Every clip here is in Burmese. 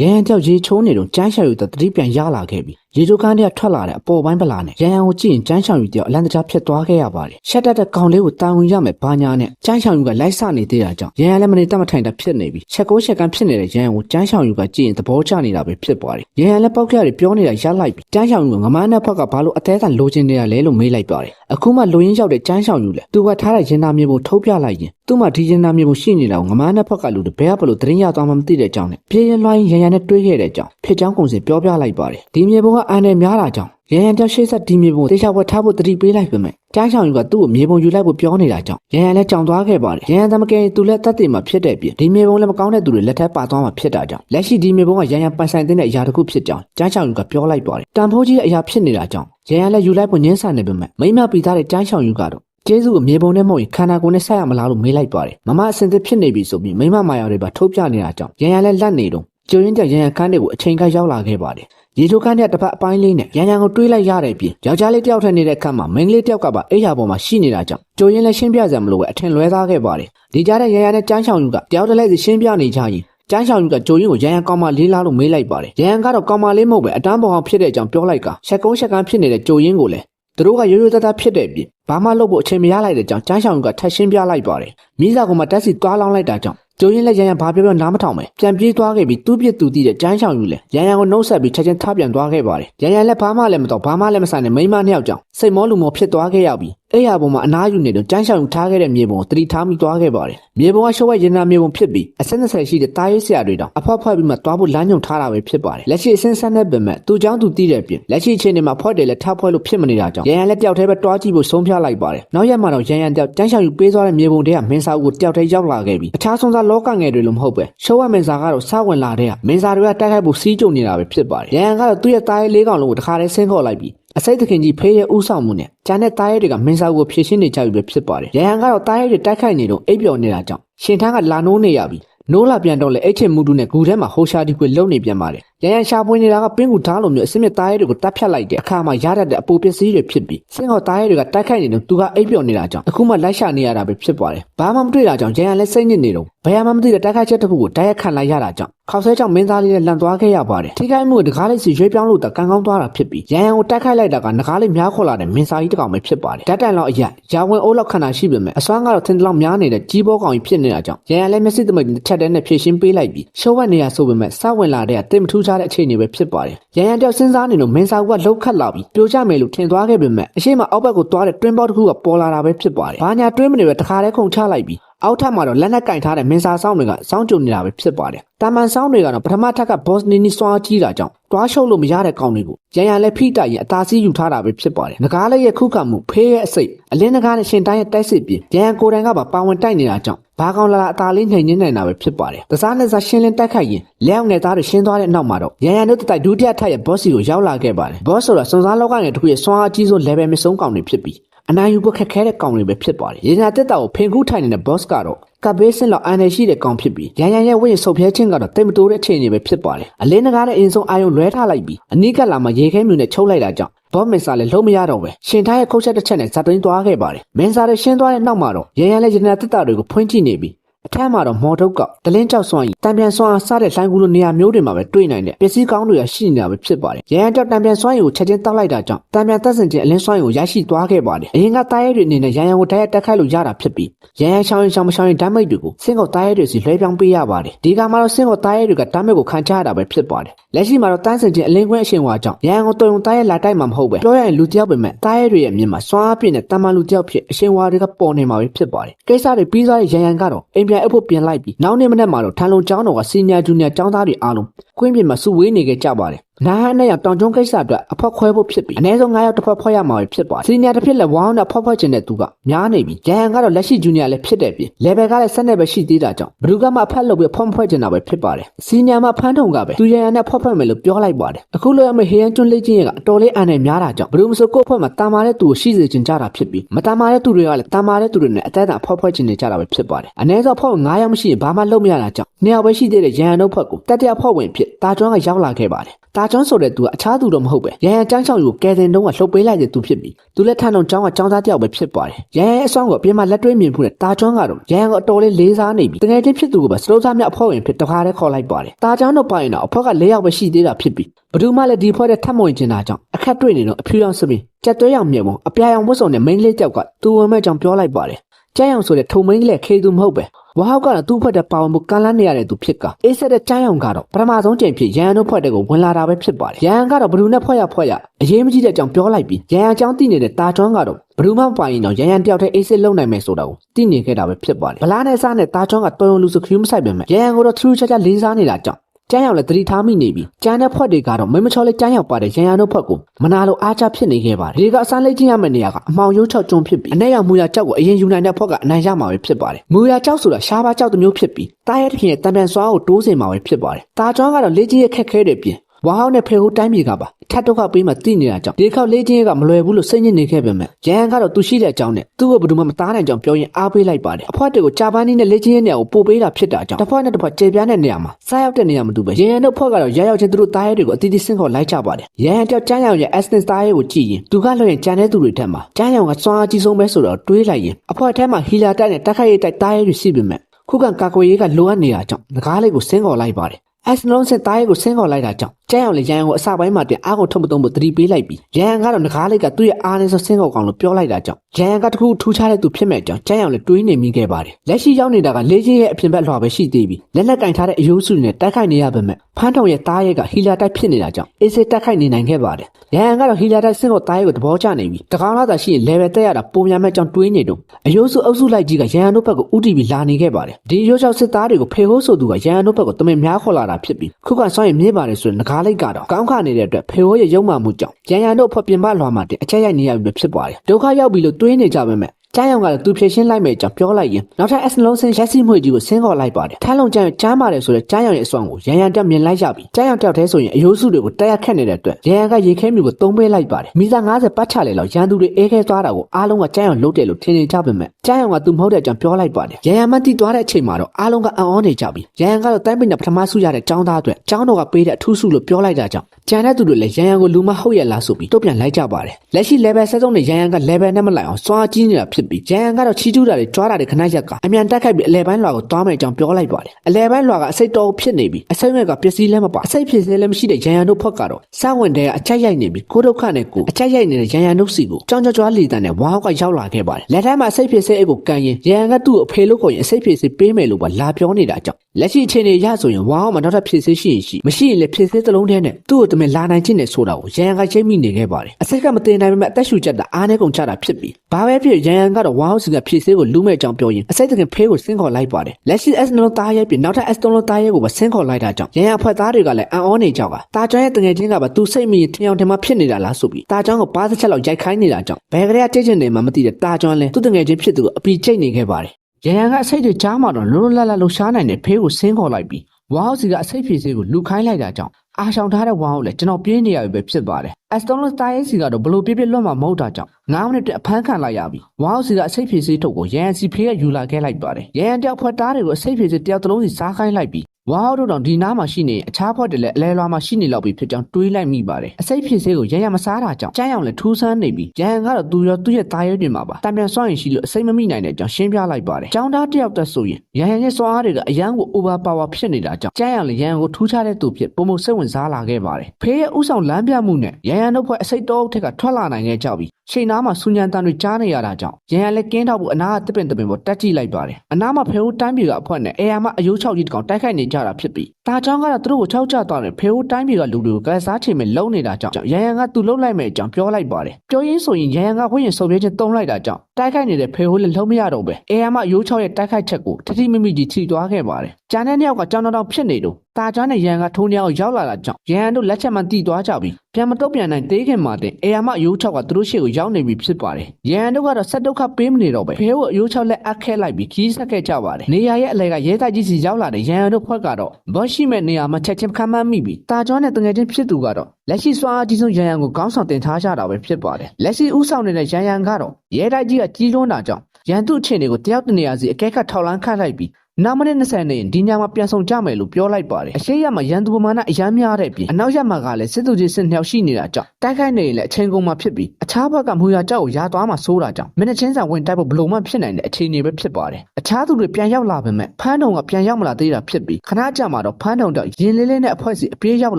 ရန်ရန်တယောက်ရေချိုးနေတော့ကျန်းရှောင်ယူတဲ့တတိပြန်ရလာခဲ့ပြီရေချိုးကန်းတည်းထွက်လာတဲ့အပေါ်ပိုင်းပလာနဲ့ရန်ရန်ကိုကြည့်ရင်ကျန်းရှောင်ယူတယောက်အလန့်တကြားဖြစ်သွားခဲ့ရပါတယ်ရှက်တက်တဲ့ကောင်လေးကိုတာဝန်ရမယ်ဘာညာနဲ့ကျန်းရှောင်ယူကလိုက်ဆနေသေးတာကြောင့်ရန်ရန်လည်းမနေတတ်မထိုင်တာဖြစ်နေပြီချက်ကိုးချက်ကန်းဖြစ်နေတဲ့ရန်ရန်ကိုကျန်းရှောင်ယူကကြည့်ရင်သဘောကျနေတာပဲဖြစ်သွားတယ်ရန်ရန်လည်းပောက်ကြတွေပြောနေတာရလိုက်ပြီကျန်းရှောင်ယူကငမန်းနဲ့ဖက်ကဘာလို့အသေးအံလိုချင်နေတာလဲလို့မေးလိုက်ပါတယ်အခုမှလိုရင်းရောက်တဲ့ကျန်းရှောင်ယူလဲသူကထားတဲ့ရင်နာမြေပုံထုတ်ပြလိုက်ရင်သူ့မှာဒီရင်နာမြေပုံရှိနေတာကိုငမန်းနဲ့ဖက်ကလူတွေဘယ်ကဘလို့သတင်းရသွားမှမသိတဲ့အကြောင်းနဲ့ပြေးရင်လွှိုင်းရန်ရန်နဲ့တွေးခဲ့တဲ့အကြောင်းဖြစ်ကြောင်းကုန်စင်ပြောပြလိုက်ပါတယ်ဒီမြေပုံကအန်နယ်များတာကြောင့်ရန်ရန်တယောက်ရှိဆက်ဒီမြေပုံတေချာဝတ်ထားဖို့တတိပေးလိုက်ပေမဲ့ကျန်းဆောင်ယူကသူ့ကိုမြေပုံယူလိုက်ဖို့ပြောနေတာကြောင့်ရန်ရန်လည်းကြောင်သွားခဲ့ပါတယ်ရန်ရန်သမကယ်သူလည်းတက်တယ်မှာဖြစ်တဲ့ပြင်ဒီမြေပုံလည်းမကောင်းတဲ့သူတွေလက်ထက်ပါသွားမှာဖြစ်တာကြောင့်လက်ရှိဒီမြေပုံကရန်ရန်ပိုင်ဆိုင်တဲ့အရာတစ်ခုဖြစ်ကြောင်းကျန်းဆောင်ယူကပြောလိုက်ပါတယ်တန်ဖိုးကြီးတဲ့အရာဖြစ်နေတာကြောင့်ရန်ရန်လည်းယူလိုက်ဖို့ညှင်းဆန်နေပေမဲ့မိမပီသားတဲ့ကျန်းဆောင်ယူကတော့ကျေးဇူးကိုမြေပုံနဲ့မဟုတ်ရင်ခန္ဓာကိုယ်နဲ့ဆက်ရမလားလို့မေးလိုက်ပါတယ်မမအစင်သစ်ဖြစ်နေပြီဆိုပြီးမိမမာယာတွေပါထုတ်ပြနေတာကြောင့်ရန်ရန်လည်းလက်နေတော့ကျိုးရင်းတဲ့ရန်ရန်ကန်းတွေကိုအချိန်ကရောက်လာခဲ့ပါတယ် ရေချိုးကန်းတဲ့တစ်ဖက်အပိုင်းလေးနဲ့ရန်ရန်ကိုတွေးလိုက်ရတဲ့ပြင်ယောက်ျားလေးတယောက်ထက်နေတဲ့ခန်းမှာမိန်းကလေးတယောက်ကပါအိယာပေါ်မှာရှိနေတာကြောင့်ကျိုးရင်းလည်းရှင်းပြစရာမလိုပဲအထင်လွဲသားခဲ့ပါတယ်ဒီကြားတဲ့ရန်ရန်နဲ့ကျန်းချောင်ယူကတယောက်တစ်လက်စီရှင်းပြနေကြရင်ကျန်းချောင်ယူကကျိုးရင်းကိုရန်ရန်ကောင်းမလေးလားလို့မေးလိုက်ပါတယ်ရန်ရန်ကတော့ကောင်းမလေးမဟုတ်ပဲအတန်းပေါ်အောင်ဖြစ်တဲ့အကြောင်းပြောလိုက်ကချက်ကုန်းချက်ကန်ဖြစ်နေတဲ့ကျိုးရင်းကိုလည်းသူတို့ကရိုးရိုးသားသားဖြစ်တဲ့ပြင်ဘာမှလုပ်ဖို့အချိန်မရလိုက်တဲ့ကြောင့်ကျန်းချောင်ယူကထပ်ရှင်းပြလိုက်ပါတယ်မိစားကမှတက်စီသွားလောင်းလိုက်တာကြောင့် ကျိုးရင်လည်းရန်ရန်ဘာပြောပြောနားမထောင်ပဲပြန်ပြေးသွားခဲ့ပြီးသူ့ပြစ်သူတည်တဲ့ကျန်းချောင်ယူလဲရန်ရန်ကိုနှုတ်ဆက်ပြီးချက်ချင်းထပြန်သွားခဲ့ပါတယ်ရန်ရန်လည်းဘာမှလည်းမတော့ဘာမှလည်းမဆိုင်တဲ့မိန်းမနှစ်ယောက်ကြောင့်စိတ်မောလူမောဖြစ်သွားခဲ့ရပြီး အဲ့ရပုံမှာအနားယူနေတော့ကျန်းချောင်ယူထားခဲ့တဲ့မြေပုံကိုတတိထားမိသွားခဲ့ပါတယ်မြေပုံကရှုပ်ဝဲရင်နာမြေပုံဖြစ်ပြီးအစက်20ရှိတဲ့တားရေးဆရာတွေတောင်အဖွက်ဖွက်ပြီးမှသွားဖို့လမ်းညွှန်ထားတာပဲဖြစ်ပါတယ်လက်ရှိအစင်းဆန်းတဲ့ပင်မဲ့သူ့เจ้าသူတည်တဲ့ပြင်လက်ရှိအချိန်တွေမှာဖွက်တယ်လည်းထပ်ဖွက်လို့ဖြစ်မနေတာကြောင့်ရန်ရန်လည်းတယောက်တည်းပဲတွားကြည့်ဖို့ဆုံးဖြတ်လိုက်ပါတယ်နောက်ရက်မှာတော့ရန်ရန်တယောက်ကျန်းချောင်ယူပေးသွားတဲ့မြေပုံတွေကမင်းစာအုပ်ကိုတယောက်တည်းရောက်လာခဲ့ပြီးအခြားဆုံးစားလောကငယ်တွေလိုမဟုတ်ပဲရှုပ်ဝဲမင်းစာကတော့စဝင်လာတဲ့ကမင်းစာတွေကတိုက်ခိုက်ဖို့စီးကြုံနေတာပဲဖြစ်ပါတယ်ရန်ရန်ကတော့သူ့ရဲ့တားရေးလေးကောင်လုံးကိုတခါတည်းဆင်းခေါ်လိုက်ပြီး အစိတ်သခင်ကြီးဖေးရဲ့ဥဆောင်မှုနဲ့ဂျာနဲ့တားရဲတွေကမင်းစာကိုဖြည့်ရှင်းနေကြပြီပဲဖြစ်ပါတယ်။ရဟန်ကတော့တားရဲတွေတိုက်ခိုက်နေတော့အိပ်ပျော်နေတာကြောင့်ရှင်ထန်းကလာနိုးနေရပြီ။နိုးလာပြန်တော့လေအိတ်ချင်မှုတူနဲ့ဂူထဲမှာဟိုရှာဒီခွေလုံနေပြန်ပါတယ်။ ရဟန်ရှာပွင့်နေတာကပင်းကူဓာတ်လိုမျိုးအစင်းမြတားရဲတွေကိုတတ်ဖြတ်လိုက်တဲ့အခါမှာရတတ်တဲ့အပူပစ္စည်းတွေဖြစ်ပြီးစင်ဟောတားရဲတွေကတိုက်ခိုက်နေတော့သူကအိပ်ပျော်နေတာကြောင့်အခုမှလိုက်ရှာနေရတာပဲဖြစ်ပါတယ်။ဘာမှမတွေ့တာကြောင့်ရဟန်လည်းစိတ်ညစ်နေတော့ဘယ်မှမသိတဲ့တိုက်ခိုက်ချက်တစ်ခုကိုတိုက်ရိုက်ခံလိုက်ရတာကြောင့်ခေါက်ဆဲကြောင့်မင်းသားလေးနဲ့လန်သွားခဲ့ရပါတယ်ထိခိုက်မှုကတကားလေးစီရွှေ့ပြောင်းလို့တကန်ကောင်းသွားတာဖြစ်ပြီးရန်ရန်ကိုတိုက်ခိုက်လိုက်တာကငကားလေးများခေါ်လာတဲ့မင်းသားကြီးတစ်ကောင်ပဲဖြစ်ပါတယ်ဓာတ်တန်လောက်အရက်ရာဝင်အိုးလောက်ခန္ဓာရှိပေမဲ့အစွမ်းကတော့ထင်တလောက်များနေတဲ့ကြီးဘောကောင်ကြီးဖြစ်နေတာကြောင့်ရန်ရန်လည်းမျက်စိတမိတ်တစ်ချက်တည်းနဲ့ဖြည့်ရှင်းပေးလိုက်ပြီးရှုံးဝက်နေရဆိုပေမဲ့စဝင်လာတဲ့ကတင်မထူးခြားတဲ့အခြေအနေပဲဖြစ်ပါတယ်ရန်ရန်တယောက်စဉ်းစားနေလို့မင်းသားကလှုပ်ခတ်လာပြီးပြိုကျမယ်လို့ထင်သွားခဲ့ပေမဲ့အရှိမအောက်ဘက်ကိုသွားတဲ့တွင်းပေါက်တစ်ခုကပေါ်လာတာပဲဖြစ်ပါတယ်ဘာညာတွင်းမနေပဲတခါတည်းခုန်ချလိုက်ပြီး အောက်ထပ်မှာတော့လက်နက်ကင်ထားတဲ့မင်းစာဆောင်တွေကစောင်းကြုံနေတာပဲဖြစ်ပါတယ်။တာမန်ဆောင်တွေကတော့ပထမထပ်ကဘော့စနီနီစွာကြီးတာကြောင့်တွားရှုပ်လို့မရတဲ့ကောင်တွေကိုရန်ရန်လည်းဖိတိုက်ရင်အသာစီးယူထားတာပဲဖြစ်ပါတယ်။ငကားလေးရဲ့ခုခံမှုဖေးရဲ့အစိတ်အလင်းငကားနဲ့ရှင်တိုင်းရဲ့တိုက်စစ်ပြီးရန်ရန်ကိုယ်တိုင်ကပါပါဝင်တိုက်နေတာကြောင့်ဘာကောင်လာလာအသာလေးနှိမ်နှင်းနေတာပဲဖြစ်ပါတယ်။တစားနဲ့စားရှင်းလင်းတိုက်ခိုက်ရင်လက်အောင်နဲ့သားတွေရှင်းသွားတဲ့နောက်မှာတော့ရန်ရန်တို့တိုက်ဒုတိယထပ်ရဲ့ဘော့စီကိုရောက်လာခဲ့ပါတယ်။ဘော့ဆိုတာစွန်စားလောကငယ်တစ်ခုရဲ့စွမ်းအားကြီးဆုံး level မဆုံးကောင်တွေဖြစ်ပြီး အနိုင်ယူဖို့ခက်ခဲတဲ့ကောင်တွေပဲဖြစ်ပါတယ်။ရေနာတက်တာကိုဖင်ခုထိုင်နေတဲ့ boss ကတော့ကပ်ဘေးစင်လောက်အန်နယ်ရှိတဲ့ကောင်ဖြစ်ပြီးရန်ရန်ရဲ့ဝိညာဉ်ဆုပ်ဖြဲခြင်းကတော့တိတ်မတိုးတဲ့အခြေအနေပဲဖြစ်ပါတယ်။အလင်းနဂါးတဲ့အင်းဆုံးအာယုံလွဲထားလိုက်ပြီးအနိကလာမှာရေခဲမြူနဲ့ချုပ်လိုက်တာကြောင့်ဘော့မင်ဆာလည်းလုံးမရတော့ပဲရှင်ထားရဲ့ခုတ်ချက်တစ်ချက်နဲ့ဇက်သွင်းသွားခဲ့ပါတယ်။မင်ဆာလည်းရှင်းသွားတဲ့နောက်မှာတော့ရန်ရန်လည်းရေနာတက်တာတွေကိုဖွင့်ကြည့်နေပြီး အထက်မှာတော့မော်တုတ်ကတလင်းကြောက်စွမ်းကြီးတံပြန်စွမ်းအားစတဲ့လိုင်းကူလိုနေရာမျိုးတွေမှာပဲတွေ့နိုင်တဲ့ပစ္စည်းကောင်းတွေကရှိနေတာပဲဖြစ်ပါတယ်။ရဟန်းကြောက်တံပြန်စွမ်းရည်ကိုချက်ချင်းတောက်လိုက်တာကြောင့်တံပြန်သက်စင်ချင်းအလင်းစွမ်းရည်ကိုရရှိသွားခဲ့ပါတယ်။အရင်ကတားရဲတွေအနေနဲ့ရဟန်းကိုတိုက်ရိုက်တက်ခိုက်လို့ရတာဖြစ်ပြီးရဟန်းရှောင်းရင်ရှောင်းမရှောင်းရင်ဓာတ်မိတ်တွေကိုစင်ကောတားရဲတွေစီလွှဲပြောင်းပေးရပါတယ်။ဒီကမှာတော့စင်ကောတားရဲတွေကဓာတ်မိတ်ကိုခံချရတာပဲဖြစ်ပါတယ်။လက်ရှိမှာတော့တန်းစင်ချင်းအလင်းခွင်းအရှင်ဝါကြောင့်ရဟန်းကိုတုံတားရဲလာတိုက်မှာမဟုတ်ပဲပြောရရင်လူတယောက်ပဲမဲ့တားရဲတွေရဲ့မြင်မှာစွမ်းအားပြည့်တဲ့တမန်လူတယောက်ဖြစ်အရှင်ဝါတွေကပေါ်နေမှာပဲဖြစ်ပါတယ်။ကိစ္စတွေပြီးသွားတဲ့ရဟန်းကတော့အိမ်ပြန်အဖို့ပြင်လိုက်ပြီးနောက်နေ့မနေ့မှာတော့ထန်လုံကျောင်းတော်ကစီနီယာဂျူနီယာကျောင်းသားတွေအားလုံးကွင်းပြင်မှာစုဝေးနေကြကြပါတယ်။ နားဟန်နဲ့ရောက်တောင်ကျုံကိစ္စအတွက်အဖွက်ခွဲဖို့ဖြစ်ပြီးအနည်းဆုံး9ယောက်တစ်ဖက်ဖွဲ့ရမှာပဲဖြစ်ပါတယ်။စီနီယာတစ်ဖြစ်လက်ဝါင်းနဲ့ဖွက်ဖွဲ့ခြင်းတဲ့သူကများနေပြီးရဟန်ကတော့လက်ရှိဂျူနီယာလည်းဖြစ်တဲ့ပြင် level ကလည်းဆက်နေပဲရှိသေးတာကြောင့်ဘလူကမှဖက်လုပ်ပြီးဖွက်ဖွဲ့ခြင်းတာပဲဖြစ်ပါတယ်။စီနီယာမှာဖန်းထုံကပဲသူရဟန်နဲ့ဖွက်ဖွဲ့မယ်လို့ပြောလိုက်ပါတယ်။အခုလိုရမယ့်ဟေယန်ကျွန်းလေးချင်းရဲ့ကအတော်လေးအန်နဲ့များတာကြောင့်ဘလူမဆိုကိုဖွဲ့မှာတာမာတဲ့သူကိုရှိစေချင်ကြတာဖြစ်ပြီးမတာမာတဲ့သူတွေကလည်းတာမာတဲ့သူတွေနဲ့အသက်အဖွက်ဖွဲ့ခြင်းနေကြတာပဲဖြစ်ပါတယ်။အနည်းဆုံးဖွဲ့9ယောက်မရှိရင်ဘာမှလုပ်မရတာကြောင့်နှစ်ယောက်ပဲရှိသေးတဲ့ရဟန်တို့ဖွဲ့ကိုတက်တရဖွဲ့ဝင်ဖြစ်တာကျွမ်းကရောက်လာခဲ့ပါတယ်တာကျွန်းဆိုတဲ့သူကအခြားသူတော့မဟုတ်ပဲရဟန်ကျန်းချောင်းကိုကယ်တင်တော့ကလှုပ်ပေးလိုက်တဲ့သူဖြစ်ပြီးသူလက်ထံတော်ကျောင်းကကျောင်းသားတယောက်ပဲဖြစ်ပါတယ်ရဟန်အဆောင်ကိုပြင်မှာလက်တွဲမြင်မှုနဲ့တာကျွန်းကတော့ရဟန်ကိုအတော်လေးလေးစားနေပြီးတကယ်ချင်းဖြစ်သူကိုပဲစလုံးစားမြအဖွဲ့ဝင်ဖြစ်တခါတည်းခေါ်လိုက်ပါတယ်တာကျွန်းတော့ပိုင်တော့အဖွဲ့က၄ယောက်ပဲရှိသေးတာဖြစ်ပြီးဘယ်သူမှလည်းဒီဖွဲ့တဲ့ထပ်မဝင်ချင်တာကြောင့်အခက်တွေ့နေတော့အဖြူရောင်စပင်ကြက်သွဲရောင်မြင်ပုံအပြာရောင်ဝတ်စုံနဲ့မိန်းလေးတယောက်ကသူဝင်မဲ့ကြောင့်ပြောလိုက်ပါတယ်ကြက်ရောင်ဆိုတဲ့ထုံမင်းကလေးခေသူမဟုတ်ပဲ ဝါဟောက်ကတော့သူ့ဖက်တဲ့ပါဝင်မှုကန့်လန့်နေရတဲ့သူဖြစ်ကအေးဆက်တဲ့ကျန်းရောင်ကတော့ပထမဆုံးချိန်ဖြစ်ရန်တို့ဖွဲ့တဲ့ကိုဝင်လာတာပဲဖြစ်ပါတယ်ရန်ကတော့ဘလူနဲ့ဖွဲ့ရဖွဲ့ရအရေးမကြီးတဲ့အကြောင်းပြောလိုက်ပြီးရန်အကြောင်းသိနေတဲ့တာကျွမ်းကတော့ဘလူမပိုင်ရင်တော့ရန်ရန်တယောက်တည်းအေးစစ်လုံနိုင်မယ်ဆိုတာကိုသိနေခဲ့တာပဲဖြစ်ပါတယ်ဗလားနဲ့စားနဲ့တာကျွမ်းကတော်ရုံလူစခရူးမဆိုင်ပေမဲ့ရန်ကိုတော့ထူးခြားခြားလေးစားနေတာကြောင့် ကျန်းရောက်လည်းတတိထားမိနေပြီကျန်းတဲ့ဖွက်တွေကတော့မင်းမချောလေးကျန်းရောက်ပါတဲ့ရန်ရန်တို့ဖွက်ကိုမနာလိုအားချဖြစ်နေခဲ့ပါတယ်ဒီကအစမ်းလေးချင်းရမယ့်နေရာကအမောင်ရိုးချောက်ကျွန်းဖြစ်ပြီးအ내ရောက်မူရကြောက်ကိုအရင်ယူနိုင်တဲ့ဖွက်ကအနိုင်ရမှာပဲဖြစ်ပါတယ်မူရကြောက်ဆိုတာရှားပါကြောက်တစ်မျိုးဖြစ်ပြီးတားရဲတစ်ခင်ရဲ့တံပြန်စွာကိုတိုးစင်မှာပဲဖြစ်ပါတယ်တာကျွမ်းကတော့လေ့ကျင့်ရခက်ခဲတဲ့ပြင် ဝါဟောင်းနဲ့ဖေဟိုတိုင်းပြည်ကပါထတ်တော့ခပေးမှတိနေတာကြောင့်ဒီခေါက်လေးချင်းကမလွယ်ဘူးလို့စိတ်ညစ်နေခဲ့ပေမဲ့ရန်ကတော့သူရှိတဲ့အကြောင်းနဲ့သူ့ကိုဘယ်သူမှမသားနိုင်ကြောင်းပြောရင်အားပေးလိုက်ပါတယ်အဖွက်တွေကိုကြာပန်းနီးနဲ့လေးချင်းရဲ့နေရာကိုပို့ပေးတာဖြစ်တာကြောင့်တစ်ဖွက်နဲ့တစ်ဖွက်ကျေပြားတဲ့နေရာမှာစားရောက်တဲ့နေရာမတူပဲရန်တို့ဖွက်ကတော့ရရောက်ချင်းသူတို့သားရဲတွေကိုအတီးတီးဆင့်ခေါ်လိုက်ကြပါတယ်ရန်တယောက်ကျန်းရောင်ရဲ့ essence သားရဲကိုကြည့်ရင်သူကလွှင့်ရင်ကျန်တဲ့သူတွေထက်မှာကျန်းရောင်ကစွမ်းအားကြီးဆုံးပဲဆိုတော့တွေးလိုက်ရင်အဖွက်ထဲမှာဟီလာတိုက်နဲ့တက်ခိုက်ရိုက်တိုက်သားရဲတွေရှိပေမဲ့ခုခံကာကွယ်ရေးကလိုအပ်နေတာကြောင့်ငကားလေးကိုဆင်းခေါ်လိုက်ပါတယ် အစလုံးစစ်သားရဲကိုဆင်းခေါ်လိုက်တာကြောင့်ကျန်းအောင်လေရန်ကိုအစပိုင်းမှာတင်အားကိုထုတ်မသုံးဖို့တတိပေးလိုက်ပြီးရန်ကတော့ငကားလေးကသူ့ရဲ့အားနဲ့ဆင်းခေါ်ကောင်လို့ပြောလိုက်တာကြောင့်ရန်ကတခုထူးခြားတဲ့သူဖြစ်မဲ့ကြောင့်ကျန်းအောင်လေတွေးနေမိခဲ့ပါတယ်လက်ရှိရောက်နေတာကလေးချင်းရဲ့အပြင်ဘက်လွှာပဲရှိသေးပြီးလက်လက်ကင်ထားတဲ့အယိုးစုနဲ့တိုက်ခိုက်နေရပါမယ်ဖန်းထုံရဲ့သားရဲကဟီလာတိုက်ဖြစ်နေတာကြောင့်အေးစေးတိုက်ခိုက်နေနိုင်ခဲ့ပါတယ်ရန်ကတော့ဟီလာတိုက်ဆင်းခေါ်သားရဲကိုသဘောကျနေပြီးတကောင်လာသာရှိရင် level တက်ရတာပုံများမဲ့ကြောင့်တွေးနေတော့အယိုးစုအုပ်စုလိုက်ကြီးကရန်တို့ဘက်ကိုဥတီပြီးလာနေခဲ့ပါတယ်ဒီရိုးချောက်စစ်သားတွေကိုဖေဟိုးဆိုသူကရန်တို့ဘက်ကိုတမင်များခေါ်လာတာဖြစ်ပြီးခုကဆောင်းရင်မြင်ပါတယ်ဆိုရင်ငကားလိုက်ကတော့ကောင်းခနေတဲ့အတွက်ဖေဟိုးရဲ့ရုံမှမှုကြောင့်ရန်ရန်တို့ဖော်ပြင်ပလွှာမှာတင်အချက်ရိုက်နေရပြီဖြစ်ပါတယ်ဒုက္ခရောက်ပြီလို့တွေးနေကြပါမယ် ကျန်းရောင်ကလည်းသူဖြည့်ရှင်းလိုက်မယ်ကြောင့်ပြောလိုက်ရင်နောက်ထပ်အစလုံးစင်းရက်စီမွေကြီးကိုဆင်းခေါ်လိုက်ပါတယ်ထန်းလုံးကျန်းကျမ်းပါတယ်ဆိုတော့ကျန်းရောင်ရဲ့အစွမ်းကိုရန်ရန်တက်မြင်လိုက်ရပြီကျန်းရောင်တောက်သေးဆိုရင်အယိုးစုတွေကိုတက်ရခက်နေတဲ့အတွက်ရန်ရန်ကရေခဲမြူကိုသုံးပေးလိုက်ပါတယ်မီတာ90ပတ်ချလေလောက်ရန်သူတွေအေးခဲသွားတာကိုအားလုံးကကျန်းရောင်လုတ်တယ်လို့ထင်နေကြပါမယ်ကျန်းရောင်ကသူမဟုတ်တဲ့အကြောင်းပြောလိုက်ပါတယ်ရန်ရန်မတိသွားတဲ့အချိန်မှာတော့အားလုံးကအံ့ဩနေကြပြီရန်ရန်ကတော့တိုင်းပင်နဲ့ပထမဆုရတဲ့ចောင်းသားအတွက်ចောင်းတော်ကပေးတဲ့အထူးဆုလို့ပြောလိုက်တာကြောင့်ကျန်တဲ့သူတွေလည်းရန်ရန်ကိုလူမဟုတ်ရလားဆိုပြီးတုတ်ပြန်လိုက်ကြပါတယ်လက်ရှိ level 73နဲ့ရန်ရန်က level နဲ့မလိုက်အောင်စွာကြီးနေတာဖြစ်ပြီးရန်ရန်ကတော့ချီးကျူးတာတွေကြွားတာတွေခဏရက်ကအမြန်တက်ခိုက်ပြီးအလဲပိုင်းလွာကိုသွားမယ်အကြောင်းပြောလိုက်ပါတယ်အလဲပိုင်းလွာကအစိတ်တော်ဖြစ်နေပြီးအစိတ်ငယ်ကပစ္စည်းလည်းမပါအစိတ်ဖြစ်စေလည်းမရှိတဲ့ရန်ရန်တို့ဖက်ကတော့စဝင်တဲ့အချက်ရိုက်နေပြီးကိုဒုက္ခနဲ့ကိုအချက်ရိုက်နေတဲ့ရန်ရန်တို့စီကိုကြောင်ကြွားလီတန်နဲ့ဝါဟောက်ကရောက်လာခဲ့ပါတယ်လက်ထက်မှာအစိတ်ဖြစ်စေအကိုကန်ရင်ရန်ရန်ကသူ့ကိုအဖေလို့ခေါ်ရင်အစိတ်ဖြစ်စေပေးမယ်လို့ပါလာပြောနေတာကြောင့်လက်ရှိအခြေအနေရဆိုရင်ဝါဟောက်မှာနောက်ထပ်ဖြစ်စေရှိရင်ရှိမရှိရင်လည်းဖြစ်စေတစ်လုံးတည်းနဲ့သူ့ကိုတမင်လာနိုင်ခြင်းနဲ့ဆိုတာကိုရန်ရန်ကချိန်မိနေခဲ့ပါတယ်အစိတ်ကမတင်နိုင်ပေမဲ့အသက်ရှူချက်တာအားနဲ့ကုန်ချတာဖြစ်ပြီးဘာပဲဖြစ်ရန်ရန်ကတော့ဝါဟောက်စီကဖြစ်စေကိုလူမဲ့ကြောင်ပြောရင်အစိတ်တကင်ဖေးကိုဆင်းခေါ်လိုက်ပါတယ်လက်ရှိ S နှလုံးသားရဲပြီးနောက်ထပ် S သုံးလုံးသားရဲကိုပါဆင်းခေါ်လိုက်တာကြောင့်ရန်ရန်ဖွဲ့သားတွေကလည်းအံ့ဩနေကြပါတာကျွမ်းရဲ့တငယ်ချင်းကပါသူစိတ်မိရင်ထင်အောင်ထင်မှဖြစ်နေတာလားဆိုပြီးတာကျွမ်းကိုပါးတစ်ချက်လောက်ရိုက်ခိုင်းနေတာကြောင့်ဘယ်ကလေးကတိတ်ချင်နေမှမသိတဲ့တာကျွမ်းလဲသူ့တငယ်ချင်းဖြစ်သူကိုအပီချိတ်နေခဲ့ပါတယ် ရန်ရန်ကအစိတ်တွေကြားမှာတော့လွတ်လွတ်လပ်လပ်လှရှားနိုင်တဲ့ဖေးကိုဆင်းခေါ်လိုက်ပြီးဝါဟောက်စီကအစိတ်ဖြည့်စေးကိုလူခိုင်းလိုက်တာကြောင့်အာရှောင်ထားတဲ့ဝါဟောက်လည်းကျွန်တော်ပြေးနေရပြီပဲဖြစ်ပါတယ်အစတုံးလစတာရဲ့စီကတော့ဘလို့ပြပြလွတ်မှာမဟုတ်တာကြောင့်9မိနစ်တည်းအဖမ်းခံလိုက်ရပြီဝါဟောက်စီကအစိတ်ဖြည့်စေးထုတ်ကိုရန်စီဖေးကယူလာခဲ့လိုက်ပါတယ်ရန်တယောက်ဖွက်သားတွေကိုအစိတ်ဖြည့်စေးတယောက်တစ်လုံးစီစားခိုင်းလိုက်ပြီးဝါဟောက်တို့တော့ဒီနားမှာရှိနေအခြားဖွက်တယ်လည်းအလဲလွာမှာရှိနေလောက်ပြီဖြစ်ကြောင်းတွေးလိုက်မိပါတယ်အစိတ်ဖြည့်စေးကိုရန်ရမစားတာကြောင့်ကျန်းအောင်လည်းထူးဆန်းနေပြီးရန်ကတော့သူရောသူ့ရဲ့သားရဲတွေမှာပါတံပြန်စွန့်ရင်ရှိလို့အစိတ်မမိနိုင်တဲ့အကြောင်းရှင်းပြလိုက်ပါတယ်ចောင်းသားတယောက်တက်ဆိုရင်ရန်ရန်ရဲ့စွမ်းအားတွေကအရန်ကို over power ဖြစ်နေတာကြောင့်ကျန်းအောင်လည်းရန်ကိုထူးခြားတဲ့သူဖြစ်ပုံမစိတ်ဝင်စားလာခဲ့ပါတယ်ဖေးရဲ့ဥဆောင်လမ်းပြမှုနဲ့ရန်ရန်တို့ဖွဲ့အစိတ်တောအုပ်ထက်ကထွက်လာနိုင်ခဲ့ကြပြီးချိန်နားမှာဆူညံတန်တွေကြားနေရတာကြောင့်ရန်ရန်လည်းကင်းတော့ဘူးအနာကတစ်ပင်တစ်ပင်ပေါ်တက်ကြည့်လိုက်ပါတယ်အနာမှာဖေဟိုတိုင်းပြည်ကအဖွက်နဲ့အေယာမအယိုးချောက်ကြီးတကောင်တိုက်ခိုက်နေကြတာဖြစ်ပြီးတာချောင်းကတော့သူတို့ကိုချောက်ချသွားတယ်ဖေဟိုတိုင်းပြည်ကလူတွေကိုကလစားချိန်မဲ့လုံနေတာကြောင့်ရန်ရန်ကသူ့လှုပ်လိုက်မဲ့အကြောင်းပြောလိုက်ပါတယ်ပြောရင်းဆိုရင်ရန်ရန်ကခွင့်ရင်စုံပြချင်းတုံးလိုက်တာကြောင့်တိုက်ခိုက်နေတဲ့ဖေဟိုလည်းလုံးမရတော့ပဲအေယာမအယိုးချောက်ရဲ့တိုက်ခိုက်ချက်ကိုတတိမိမိကြီးထိသွားခဲ့ပါတယ် ကျန်တဲ့နှစ်ယောက်ကကြောင်တောင်ဖြစ်နေတော့တာချောင်းနဲ့ရန်ကထိုးနေအောင်ရောက်လာတာကြောင့်ရန်တို့လက်ချက်မှန်တီးသွားကြပြီးပြန်မတော့ပြန်နိုင်သေးခင်မှာတင်အေယာမအယိုးချောက်ကသူတို့ရှေ့ကိုရောက်နေပြီဖြစ်ပါတယ်ရန်တို့ကတော့ဆက်ဒုက္ခပေးမနေတော့ပဲဖေဟိုအယိုးချောက်လက်အပ်ခဲလိုက်ပြီးခီးဆက်ခဲ့ကြပါတယ်နေရာရဲ့အလဲကရဲတိုက်ကြီးစီရောက်လာတဲ့ရန်တို့ဖွဲ့ကတော့ဘောရှိမဲ့နေရာမှာချက်ချင်းခမ်းမှန်းမိပြီးတာချောင်းနဲ့တငယ်ချင်းဖြစ်သူကတော့လက်ရှိစွမ်းအားကြီးဆုံးရန်ရန်ကိုကောင်းဆောင်တင်ထားကြတာပဲဖြစ်ပါတယ်လက်ရှိဥဆောင်နေတဲ့ရန်ရန်ကတော့ရဲတိုက်ကြီးကကြီးလွန်းတာကြောင့်ရန်သူ့အခြေအနေကိုတယောက်တနေရာစီအကဲခတ်ထောက်လန်းခတ်လိုက်ပြီး နောက်မိနစ်20နဲ့ဒီညမှာပြန်ဆောင်ကြမယ်လို့ပြောလိုက်ပါတယ်အရှိရမှာရန်သူပမာဏအရမ်းများတဲ့အပြင်အနောက်ရက်မှာကလည်းစစ်သူကြီးစစ်နှစ်ယောက်ရှိနေတာကြောင့်တိုက်ခိုက်နေရင်လည်းအချိန်ကုန်မှဖြစ်ပြီး အခြားဘက်ကမူရကြောက်ကိုရာသွားမှစိုးတာကြောင့်မင်းချင်းစာဝင်တိုက်ဖို့ဘလို့မှဖြစ်နိုင်တဲ့အခြေအနေပဲဖြစ်ပါတယ်အခြားသူတွေပြန်ရောက်လာပေမဲ့ဖန်းတုံကပြန်ရောက်မလာသေးတာဖြစ်ပြီးခဏကြာမှတော့ဖန်းတုံတော့ရင်လေးလေးနဲ့အဖွဲ့စီအပြေးရောက်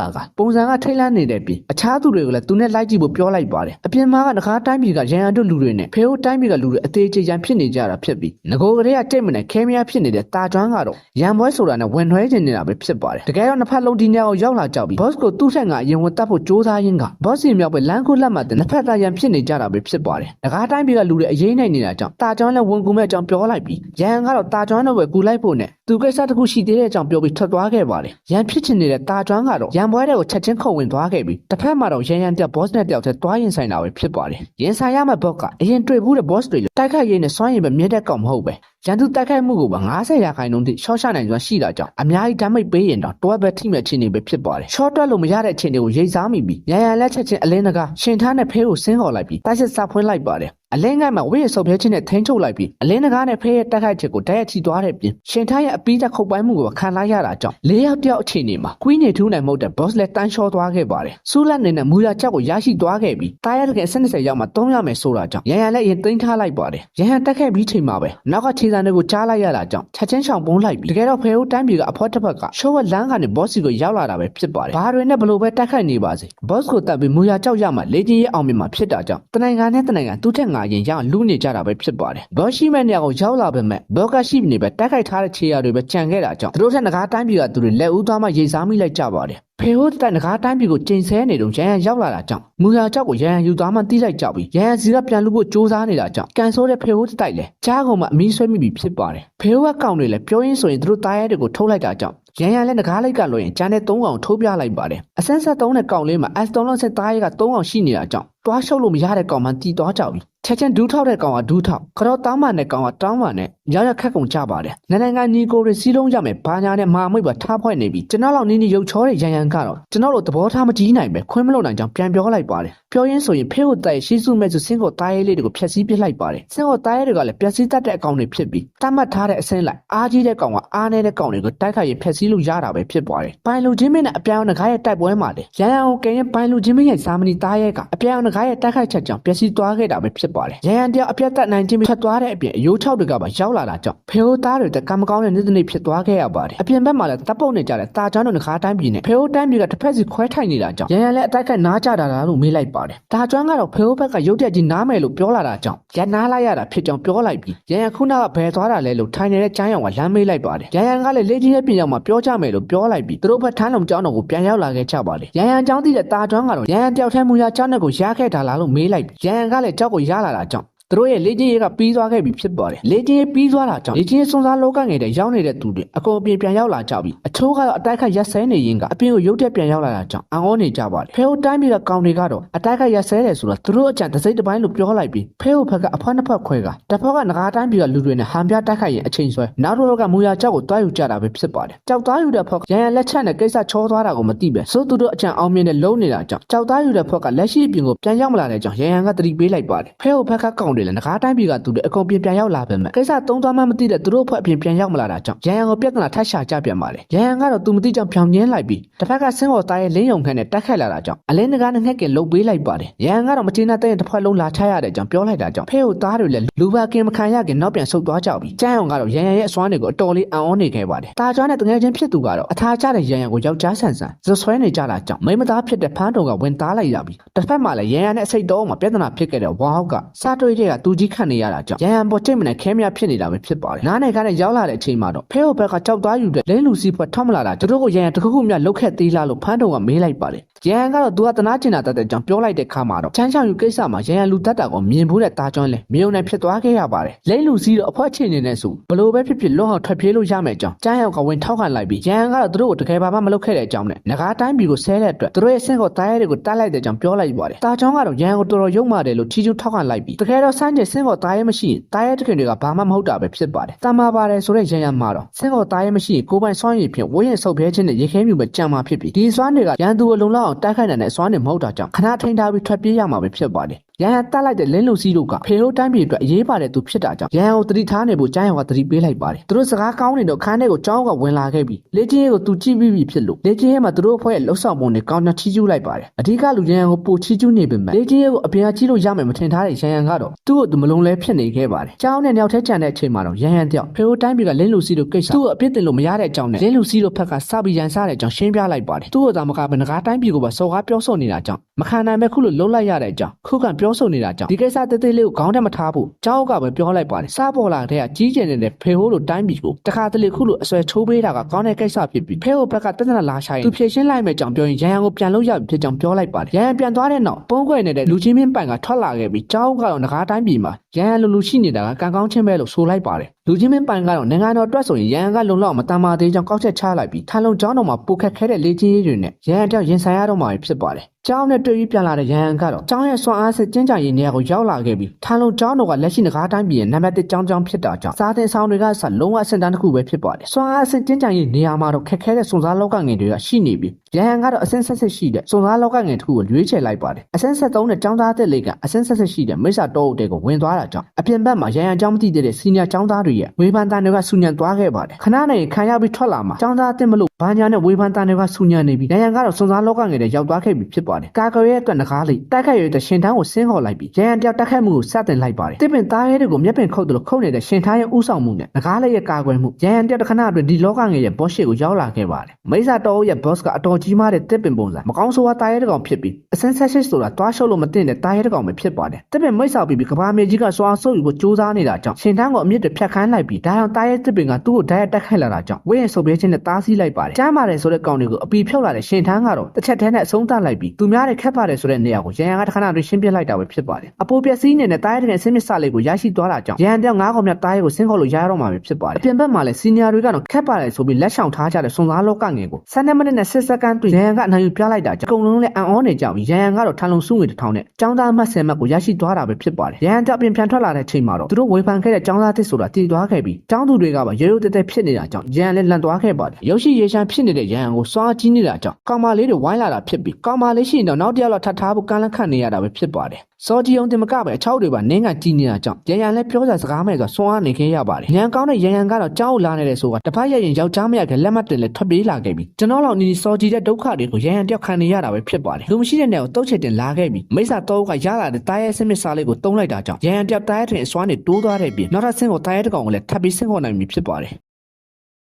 လာကပုံစံကထိတ်လန့်နေတဲ့ပြီးအခြားသူတွေကိုလည်းသူနဲ့လိုက်ကြည့်ဖို့ပြောလိုက်ပါတယ်အပြင်မှာကငကားတိုင်းပြည်ကရန်ရန်တို့လူတွေနဲ့ဖေဟိုတိုင်းပြည်ကလူတွေအသေးချေချမ်းဖြစ်နေကြတာဖြစ်ပြီးငကိုကလေးကတိတ်မနဲ့ခဲမရဖြစ်နေတဲ့တာကျွမ်းကတော့ရန်ပွဲဆိုတာနဲ့ဝင်နှွှဲချင်နေတာပဲဖြစ်ပါတယ်တကယ်တော့နှစ်ဖက်လုံးဒီညကိုရောက်လာကြပြီးဘော့စ်ကိုသူ့ထက်ကအရင်ဝင်တတ်ဖို့စ조사ရင်းကဘော့စ်စီမြောက်ပဲလမ်းခုလက်မှတ်တဲ့နှစ်ဖက်သားရန်ဖြစ်နေကြတာပဲဖြစ်ပါတယ်ငကားတိုင်းပြည်ကလူတွေအရေးနိုင်နေတာကြောင့်တာကျွမ်းလည်းဝင်ကူမဲ့အကြောင်းပြောလိုက်ပြီးရန်ကတော့တာကျွမ်းတော့ပဲကူလိုက်ဖို့နဲ့သူကိစ္စတစ်ခုရှိသေးတဲ့အကြောင်းပြောပြီးထွက်သွားခဲ့ပါတယ်ရန်ဖြစ်ချင်နေတဲ့တာကျွမ်းကတော့ရန်ပွဲတွေကိုချက်ချင်းခုံဝင်သွားခဲ့ပြီးတစ်ဖက်မှာတော့ရန်ရန်တက်ဘော့စ်နဲ့တယောက်တည်းတွားရင်ဆိုင်တာပဲဖြစ်ပါတယ်ရင်ဆိုင်ရမယ့်ဘော့ကအရင်တွေ့ဘူးတဲ့ဘော့စ်တွေလို့တိုက်ခိုက်ရင်းနဲ့စွမ်းရည်ပဲမြင့်တဲ့ကောင်မဟုတ်ပဲရန်သူတိုက်ခိုက်မှုကိုပါ90ရာခိုင်နှုန်းထိရှော့ချနိုင်စွမ်းရှိတာကြောင့်အများကြီးဓာတ်မိတ်ပေးရင်တော့တွဲပဲထိမဲ့ချင်းနေပဲဖြစ်ပါတယ်ရှော့တွက်လို့မရတဲ့ချင်းတွေကိုရိတ်စားမိပြီးရန်ရန်လက်ချက်ချင်းအလင်းတကာရှင်ထားနဲ့ဖေးကိုဆင်းခေါ်လိုက်ပြီးတိုက်စစ်စာဖွင့်လိုက်ပါတယ် အလင်းငိုက်မှာဝိရဆုပ်ပြဲချင်းနဲ့ထိန်းချုပ်လိုက်ပြီးအလင်းတကားနဲ့ဖေးရဲ့တက်ခိုက်ချက်ကိုတိုက်ရိုက်ချီသွားတဲ့ပြင်ရှင်ထားရဲ့အပီးတက်ခုတ်ပိုင်းမှုကိုခံလိုက်ရတာကြောင့်လေးယောက်တယောက်အခြေအနေမှာကွီးနေထူးနိုင်မဟုတ်တဲ့ boss လက်တန်းလျှောသွားခဲ့ပါတယ်စူးလက်နေနဲ့မူရချက်ကိုရရှိသွားခဲ့ပြီးတားရတဲ့က20ရောက်မှ3ရမယ်ဆိုတာကြောင့်ရန်ရန်လည်းရင်သိမ်းထားလိုက်ပါတယ်ရန်ရန်တက်ခဲ့ပြီးချိန်မှာပဲနောက်ကခြေစံတွေကိုကြားလိုက်ရတာကြောင့်ချက်ချင်းချောင်ပုံးလိုက်ပြီးတကယ်တော့ဖေဟိုတိုင်းပြည်ကအဖွက်တစ်ဖက်ကရှော့ဝက်လန်းကနေ boss စီကိုရောက်လာတာပဲဖြစ်ပါတယ်ဘာတွေနဲ့ဘလို့ပဲတက်ခိုက်နေပါစေ boss ကိုတက်ပြီးမူရကြောက်ရမှလေချင်းရဲ့အောင်မြင်မှာဖြစ်တာကြောင့်တနိုင်ငံနဲ့တနိုင်ငံသူ့ထက်ငါလာရင်ရလူနေကြတာပဲဖြစ်ပါတယ်။ဘော့ရှိမဲ့နေရာကိုရောက်လာပေမဲ့ဘော့ကရှိနေပဲတိုက်ခိုက်ထားတဲ့ခြေရာတွေပဲကြံခဲ့တာကြောင့်သူတို့ထက်ငကားတိုင်းပြည်ကသူတွေလက်ဦးသားမှရိတ်စားမိလိုက်ကြပါတယ်။ဖေဟိုးတဲ့ငကားတိုင်းပြည်ကိုကျင်ဆဲနေတုန်းရန်ရန်ရောက်လာတာကြောင့်မူရာကြောက်ကိုရန်ရန်ယူသားမှတိလိုက်ကြပြီးရန်ရန်စီကပြန်လူဖို့စူးစမ်းနေတာကြောင့်ကန်ဆိုးတဲ့ဖေဟိုးတိုက်လဲကြားကုန်မှအမီးဆွဲမိပြီဖြစ်ပါတယ်။ဖေဟိုးကကောင်တွေလဲပြောရင်းဆိုရင်သူတို့တားရဲတွေကိုထုတ်လိုက်တာကြောင့်ရန်ရန်လည်းငကားလိုက်ကလွှင်ကျန်တဲ့၃ကောင်ထိုးပြလိုက်ပါတယ်။အစမ်းဆက်၃နဲ့ကောင်လေးမှာ S3 လုံးဆက်သားရဲက၃ကောင်ရှိနေတာကြောင့်တွားရှုပ်လို့မရတဲ့ကောင်မှတီသွားကြပြီ ချက်ချင်းဒူးထောက်တဲ့ကောင်ကဒူးထောက်ခရောတောင်းမှနဲ့ကောင်ကတောင်းမှနဲ့ ရောက်ရခက်ကုန်ကြပါတယ်။နိုင်ငံနိုင်ငံညီကိုတွေစီးလုံးရမယ်ဘာညာနဲ့မာမိတ်ပါထားဖွဲ့နေပြီကျွန်တော်လောက်နင်းနေရုပ်ချောတဲ့ရန်ရန်ကတော့ကျွန်တော်တို့သဘောထားမကြီးနိုင်ပဲခွင့်မလို့နိုင်ကြောင်းပြန်ပြောလိုက်ပါတယ်။ပြောရင်းဆိုရင်ဖေးကိုတိုက်ရှိစုမဲ့ဆိုစင်းကိုတားရဲလေးတွေကိုဖျက်ဆီးပစ်လိုက်ပါတယ်။စင်းကိုတားရဲတွေကလည်းပျက်စီးတတ်တဲ့အကောင်တွေဖြစ်ပြီးတတ်မှတ်ထားတဲ့အဆင်းလိုက်အားကြီးတဲ့ကောင်ကအားနေတဲ့ကောင်တွေကိုတိုက်ခိုက်ရင်ဖျက်ဆီးလို့ရတာပဲဖြစ်ပါတယ်။ပိုင်လူချင်းမင်းနဲ့အပြောင်းငကားရဲ့တိုက်ပွဲမှာလေရန်ရန်ကိုကရင်ပိုင်လူချင်းမင်းရဲ့စာမနီတားရဲကအပြောင်းငကားရဲ့တိုက်ခိုက်ချက်ကြောင့်ပျက်စီးသွားခဲ့တာပဲဖြစ်ပါတယ်။ရန်ရန်တယောက်အပြတ်တက်နိုင်ခြင်းဖြတ်သွားတဲ့အပြင်အယိုး၆တွေကပါရောက်လာတာကြောင့်ဖေဟိုသားတွေတကံမကောင်းတဲ့နေ့တစ်နေ့ဖြစ်သွားခဲ့ရပါတယ်အပြင်ဘက်မှာလည်းတပ်ပုတ်နေကြတဲ့တာချောင်းတို့ငကားတိုင်းပြည်နဲ့ဖေဟိုတိုင်းပြည်ကတစ်ဖက်စီခွဲထိုက်နေတာကြောင့်ရန်ရန်လည်းအတိုက်ခိုက်နားကြတာလားလို့မေးလိုက်ပါတယ်တာချောင်းကတော့ဖေဟိုဘက်ကရုတ်တရက်ကြီးနားမယ်လို့ပြောလာတာကြောင့်ရန်နားလိုက်ရတာဖြစ်ကြောင်းပြောလိုက်ပြီးရန်ရန်ခုနကဘယ်သွားတာလဲလို့ထိုင်နေတဲ့ကျန်းရောင်ကလမ်းမေးလိုက်ပါတယ်ရန်ရန်ကလည်းလေ့ကျင့်ရေးပြင်ရောက်မှာပြောကြမယ်လို့ပြောလိုက်ပြီးသူတို့ဘက်ထမ်းလုံကျောင်းတော်ကိုပြန်ရောက်လာခဲ့ကြပါတယ်ရန်ရန်ကျောင်းသိတဲ့တာချောင်းကတော့ရန်ရန်တယောက်ထဲမူရကျောင်းနဲ့ကိုရခဲ့တာလားလို့မေးလိုက်ပြီးရန်ရန်ကလည်းကျောက်ကိုရလာတာကြောင့် သူတို့ရဲ့လေ့ကျင့်ရေးကပြီးသွားခဲ့ပြီဖြစ်ပါတယ်လေ့ကျင့်ရေးပြီးသွားတာကြောင့်လေ့ကျင့်ရေးစွန်စားလောကငယ်တဲ့ရောက်နေတဲ့သူတွေအကုန်အပြင်ပြန်ရောက်လာကြပြီအချိုးကတော့အတိုက်ခိုက်ရက်စဲနေရင်ကအပြင်ကိုရုတ်တက်ပြန်ရောက်လာတာကြောင့်အံ့ဩနေကြပါတယ်ဖေဟိုတိုင်းပြည်ကကောင်တွေကတော့အတိုက်ခိုက်ရက်စဲတယ်ဆိုတော့သူတို့အကြံတစ်စိတ်တစ်ပိုင်းလို့ပြောလိုက်ပြီးဖေဟိုဘက်ကအဖွက်နှစ်ဖက်ခွဲကတစ်ဖက်ကငကားတိုင်းပြည်ကလူတွေနဲ့ဟန်ပြတိုက်ခိုက်ရင်အချိန်ဆွဲနောက်တစ်ဖက်ကမူရကြောက်ကိုတွားယူကြတာပဲဖြစ်ပါတယ်ကြောက်သားယူတဲ့ဖက်ကရန်ရန်လက်ချက်နဲ့ကိစ္စချောသွားတာကိုမသိပဲဆိုသူတို့အကြံအောင်မြင်တဲ့လုံးနေတာကြောင့်ကြောက်သားယူတဲ့ဖက်ကလက်ရှိအပြင်ကိုပြန်ရောက်မလာတဲ့ကြောင့်ရန်ရန်ကတတိပေးလိုက်ပါတယ်ဖေဟိုဘက်ကကောင်တွေလည်းငကားတိုင်းပြည်ကသူတွေအကုန်ပြင်ပြန်ရောက်လာပဲမဲ့ကိစ္စသုံးသွားမှမသိတဲ့သူတို့အဖွဲ့အပြင်ပြန်ရောက်မလာတာကြောင့်ရန်ရန်ကိုပြဿနာထပ်ရှာကြပြန်ပါတယ်ရန်ရန်ကတော့သူမသိကြောင်ဖြောင်ညင်းလိုက်ပြီးတစ်ဖက်ကဆင်းပေါ်သားရဲ့လင်းယုံခန့်နဲ့တက်ခတ်လာတာကြောင့်အလင်းတကားနဲ့ငှက်ကင်လှုပ်ပေးလိုက်ပါတယ်ရန်ရန်ကတော့မကျေနပ်တဲ့တစ်ဖက်လုံးလာချရတဲ့ကြောင့်ပြောလိုက်တာကြောင့်ဖေဟိုသားတွေလည်းလူပါကင်မခံရခင်နောက်ပြန်ဆုတ်သွားကြပြီကျန်းအောင်ကတော့ရန်ရန်ရဲ့အစွမ်းတွေကိုအတော်လေးအံ့ဩနေခဲ့ပါတယ်တာကျွမ်းတဲ့တငယ်ချင်းဖြစ်သူကတော့အထာကျတဲ့ရန်ရန်ကိုယောက်ျားဆန်ဆန်ဇဆွဲနေကြတာကြောင့်မိမသားဖြစ်တဲ့ဖန်းတုံကဝင်သားလိုက်ရပြီတစ်ဖက်မှာလည်းရန်ရန်နဲ့အစိတ်တော်မှာပြဿနာဖြစ်ခဲ့တဲ့ဝါဟောက်ကစားတွေးတဲ့ကသူကြီးခန့်နေရတာကြောင့်ရန်ရန်ပေါ်တိတ်မနဲ့ခဲမြဖြစ်နေတာပဲဖြစ်ပါတယ်နားနယ်ကနဲ့ရောက်လာတဲ့အချိန်မှာတော့ဖဲဟိုဘက်ကကြောက်သားယူတဲ့လင်းလူစီဖွဲ့ထောက်မလာတာသူတို့ကိုရန်ရန်တစ်ခုခုမြလုတ်ခက်သေးလားလို့ဖန်းတုံကမေးလိုက်ပါတယ်ရန်ရန်ကတော့သူကတနာကျင်တာတတ်တဲ့ကြောင့်ပြောလိုက်တဲ့ခါမှာတော့ချမ်းချောင်ယူကိစ္စမှာရန်ရန်လူတတ်တာကိုမြင်ဖို့တဲ့တာကျွမ်းလဲမြေုံနဲ့ဖြစ်သွားခဲ့ရပါတယ်လင်းလူစီတော့အဖွဲချင်နေတဲ့ဆိုဘလို့ပဲဖြစ်ဖြစ်လွတ်အောင်ထွက်ပြေးလို့ရမယ်ကြောင်းကျန်းရောက်ကဝင်ထောက်ခံလိုက်ပြီးရန်ရန်ကတော့သူတို့ကိုတကယ်ပါမှမလုပ်ခဲ့တဲ့အကြောင်းနဲ့ငကားတိုင်းပြည်ကိုဆဲတဲ့အတွက်သူတို့ရဲ့ဆင့်ကိုတားရဲတွေကိုတားလိုက်တဲ့ကြောင်းပြောလိုက်ပါတယ်တာကျွမ်းကတော့ရန်ရန်ကိုတော်တော်ယုံမာတယ်လို့ချီချူးထောက်ခံလိုက်ပြီးတကယ်တော့စမ်းကျင်ဆင့်ကိုတားရဲမရှိရင်တားရဲတခင်တွေကဘာမှမဟုတ်တာပဲဖြစ်ပါတယ်တမာပါတယ်ဆိုတဲ့ရန်ရန်မှာတော့ဆင့်ကိုတားရဲမရှိရင်ကိုပိုင်စွမ်းရည်ဖြင့်ဝိုးရင်ဆုပ်ဖဲခြင်းနဲ့ရေခဲမြူပဲကြံမှာဖြစ်ပြီးဒီစွမ်းတွေကရန်သူကိုလုံလောက်အောင်တိုက်ခိုက်နိုင်တဲ့စွမ်းတွေမဟုတ်တာကြောင့်ခဏထိန်ထားပြီးထွက်ပြေးရမှာပဲဖြစ်ပါတယ် ရန်ဟန်တက်လိုက်တဲ့လင်းလူစီးတို့ကဖေရိုးတိုင်းပြည်အတွက်အရေးပါတဲ့သူဖြစ်တာကြောင့်ရန်ဟန်ကိုသတိထားနေဖို့ကျန်းရောင်ကသတိပေးလိုက်ပါတယ်သူတို့စကားကောင်းနေတော့ခန်းထဲကိုကျောင်းကဝင်လာခဲ့ပြီးလေ့ကျင့်ရေးကိုသူကြည့်ပြီးပြီဖြစ်လို့လေ့ကျင့်ရေးမှာသူတို့အဖွဲ့ရဲ့လှုပ်ဆောင်ပုံတွေကောင်းနှချီးကျူးလိုက်ပါတယ်အဓိကလူရန်ဟန်ကိုပိုချီးကျူးနေပေမဲ့လေ့ကျင့်ရေးကိုအပြင်ကကြီးလို့ရမယ်မထင်ထားတဲ့ရန်ဟန်ကတော့သူ့ကိုသူမလုံးလဲဖြစ်နေခဲ့ပါတယ်ကျောင်းနဲ့ညောက်ထဲချန်တဲ့အချိန်မှာတော့ရန်ဟန်တယောက်ဖေရိုးတိုင်းပြည်ကလင်းလူစီးတို့ကိစ္စသူ့ကိုအပြစ်တင်လို့မရတဲ့အကြောင်းနဲ့လင်းလူစီးတို့ဘက်ကစပြီးရန်စားတဲ့အကြောင်းရှင်းပြလိုက်ပါတယ်သူ့ကိုသာမကဘနကားတိုင်းပြည်ကိုပါစော်ကားပြောဆိုနေတာကြောင့်မခံနိုင်မဲ့ခုလိုလုံးလိုက်ရတဲ့အကြောင်းခုခံပြောဆိုနေတာကြောင့်ဒီကိစ္စတေးသေးလေးကိုခေါင်းထဲမထားဖို့ကျောင်းကပဲပြောလိုက်ပါတယ်စားပေါ်လာတဲ့ကကြီးကျယ်နေတဲ့ဖေဟိုးလိုတိုင်းပြည်ကိုတခါတလေခုလိုအဆွဲချိုးပေးတာကကောင်းတဲ့ကိစ္စဖြစ်ပြီးဖေဟိုးဘက်ကတနက်လာရှာရင်သူဖြည့်ရှင်းလိုက်မဲ့ကြောင့်ပြောရင်ရန်ရန်ကိုပြန်လို့ရပြီဖြစ်ကြောင်းပြောလိုက်ပါတယ်ရန်ရန်ပြန်သွားတဲ့နောက်ပုံးခွဲနေတဲ့လူချင်းမင်းပိုင်ကထွက်လာခဲ့ပြီးကျောင်းကတော့ငကားတိုင်းပြည်မှာရန်ရန်လူလူရှိနေတာကကံကောင်းချင်းပဲလို့ဆိုလိုက်ပါတယ် လူချင်းမင်းပိုင်ကတော့နိုင်ငံတော်အတွက်ဆိုရင်ရန်ရန်ကလုံလောက်မတမ်းမာသေးကြောင်းကောက်ချက်ချလိုက်ပြီးထန်လုံကျောင်းတော်မှာပိုခက်ခဲတဲ့လေ့ကျင့်ရေးတွေနဲ့ရန်ရန်တောက်ရင်ဆိုင်ရတော့မှာဖြစ်ပါတယ်ကျောင်းနဲ့တွေ့ပြီးပြန်လာတဲ့ရန်ဟန်ကတော့ကျောင်းရဲ့စွမ်းအားစစ်ကျင်းကြရေးနေရာကိုရောက်လာခဲ့ပြီးထန်လုံကျောင်းတော်ကလက်ရှိငကားတိုင်းပြည်ရဲ့နံပါတ်1ကျောင်းကျောင်းဖြစ်တာကြောင့်စားတဲ့ဆောင်တွေကစလုံးဝအဆင့်တန်းတစ်ခုပဲဖြစ်ပါတယ်စွမ်းအားစစ်ကျင်းကြရေးနေရာမှာတော့ခက်ခဲတဲ့စုံစားလောကငယ်တွေကရှိနေပြီးရန်ဟန်ကတော့အဆင့်ဆက်ဆက်ရှိတဲ့စုံစားလောကငယ်တစ်ခုကိုရွေးချယ်လိုက်ပါတယ်အဆင့်ဆက်သုံးတဲ့ကျောင်းသားတဲ့လေကအဆင့်ဆက်ဆက်ရှိတဲ့မိစ္ဆာတောအုပ်တွေကိုဝင်သွားတာကြောင့်အပြင်ဘက်မှာရန်ဟန်ကျောင်းမသိတဲ့စီနီယာကျောင်းသားတွေရဲ့ဝေဖန်တန်တွေကဆူညံသွားခဲ့ပါတယ်ခဏနေခံရပြီးထွက်လာမှာကျောင်းသားအစ်မလို့ ဘာညာနဲ့ဝေဖန်တန်တွေကဆူညံနေပြီးရန်ဟန်ကတော့စုံစားလောကငယ်တွေရောက်သွားခဲ့ပြီဖြစ်ပါတယ်ကာကွယ်ရဲ့အတွက်ငကားလေးတိုက်ခိုက်ရတဲ့ရှင်ထန်းကိုဆင်းခေါ်လိုက်ပြီးရန်ရန်တယောက်တိုက်ခိုက်မှုကိုစတင်လိုက်ပါတယ်တစ်ပင်သားရဲတွေကိုမျက်ပင်ခုတ်တယ်လို့ခုတ်နေတဲ့ရှင်ထန်းရဲ့ဥဆောင်မှုနဲ့ငကားလေးရဲ့ကာကွယ်မှုရန်ရန်တယောက်တစ်ခဏအတွင်းဒီလောကငယ်ရဲ့ boss ရှေ့ကိုရောက်လာခဲ့ပါတယ်မိစ္ဆာတော်ရဲ့ boss ကအတော်ကြီးမားတဲ့တစ်ပင်ပုံစံမကောင်းဆိုးဝါးသားရဲတစ်ကောင်ဖြစ်ပြီးအစင်းဆက်ရှိဆိုတာတွားရှုပ်လို့မတင်တဲ့သားရဲတစ်ကောင်ပဲဖြစ်ပါတယ်တစ်ပင်မိစ္ဆာပြီးပြီးကဘာမြေကြီးကစွာဆုပ်ယူဖို့ကြိုးစားနေတာကြောင့်ရှင်ထန်းကိုအမြင့်တွေဖြတ်ခန်းလိုက်ပြီးဒါကြောင့်သားရဲတစ်ပင်ကသူ့ကိုဓာတ်ရိုက်တက်ခိုက်လာတာကြောင့်ဝိရင်ဆုပ်ပြဲခြင်းနဲ့တားဆီးလိုက်ပါကျမ်းပါတယ်ဆိုတဲ့ကောင်တွေကိုအပီဖြုတ်လာတဲ့ရှင်ထန်းကတော့တစ်ချက်တည်းနဲ့အဆုံးသတ်လိုက်ပြီးသူများတဲ့ခက်ပါတယ်ဆိုတဲ့နေရာကိုရန်ရန်ကတစ်ခဏတွင်ရှင်းပြလိုက်တာပဲဖြစ်ပါတယ်အပိုးပျက်စီးနေတဲ့တားရဲတဲ့အစင်းမစလေးကိုရရှိသွားတာကြောင့်ရန်တယောက်ငါးကောင်မြတ်တားရဲကိုဆင်းခေါ်လို့ရတော့မှာပဲဖြစ်ပါတယ်အပြင်ဘက်မှာလည်းစီနီယာတွေကတော့ခက်ပါတယ်ဆိုပြီးလက်ဆောင်ထားကြတဲ့စွန်စားလောကငယ်ကို7မိနစ်နဲ့10စက္ကန့်တွင်ရန်ရန်ကအနိုင်ယူပြလိုက်တာကြောင့်အကုန်လုံးလည်းအံ့ဩနေကြပြီးရန်ရန်ကတော့ထန်လုံစုငွေတစ်ထောင်နဲ့ចောင်းသားမှတ်10မှတ်ကိုရရှိသွားတာပဲဖြစ်ပါတယ်ရန်ရန်တပြင်ပြန်ထွက်လာတဲ့ချိန်မှာတော့သူတို့ဝေဖန်ခဲ့တဲ့ចောင်းသားတစ်ဆိုတာတည်သွားခဲ့ပြီးចောင်းသူတွေကပါရိုးရိုးတဲတဲဖြစ်နေတာကြောင့်ရန်လည်းလန့်သွားခဲ့ပါတယ်ရုပ်ရှိရေရှ ာမ်းဖြစ်နေတဲ့ရန်ရန်ကိုစွာကြီးနေတာကြောင့်ကောင်မလေးတွေဝိုင်းလာတာဖြစ်ပြီးကောင်မလေးရှိရင်တော့နောက်တစ်ယောက်လောက်ထပ်ထားဖို့ကန့်လန့်ခတ်နေရတာပဲဖြစ်ပါတယ်စောကြီးအောင်တင်မကပဲအချောက်တွေပါနင်းကကြီးနေတာကြောင့်ရန်ရန်လည်းပြောကြစကားမဲ့ဆိုစွမ်းအားနေခဲ့ရပါတယ်ရန်ကောင်းတဲ့ရန်ရန်ကတော့ကြောက်လာနေတဲ့ဆိုတာတစ်ဖက်ရရင်ယောက်ျားမရခဲ့လက်မှတ်တင်လဲထွက်ပြေးလာခဲ့ပြီးကျွန်တော်လောက်နီနီစောကြီးတဲ့ဒုက္ခတွေကိုရန်ရန်တယောက်ခံနေရတာပဲဖြစ်ပါတယ်လူမရှိတဲ့နေရာကိုတုတ်ချစ်တင်လာခဲ့ပြီးမိစ္ဆာတော့ကရလာတဲ့တားရဲစမစ်စားလေးကိုတုံးလိုက်တာကြောင့်ရန်ရန်တယောက်တားရဲထင်အစွမ်းနေတိုးသွားတဲ့ပြီးနောက်ထပ်ဆင်းကိုတားရဲတစ်ကောင်ကိုလည်းထပ်ပြီးဆင်းခေါ်နိုင်ပြီဖြစ်ပါတယ်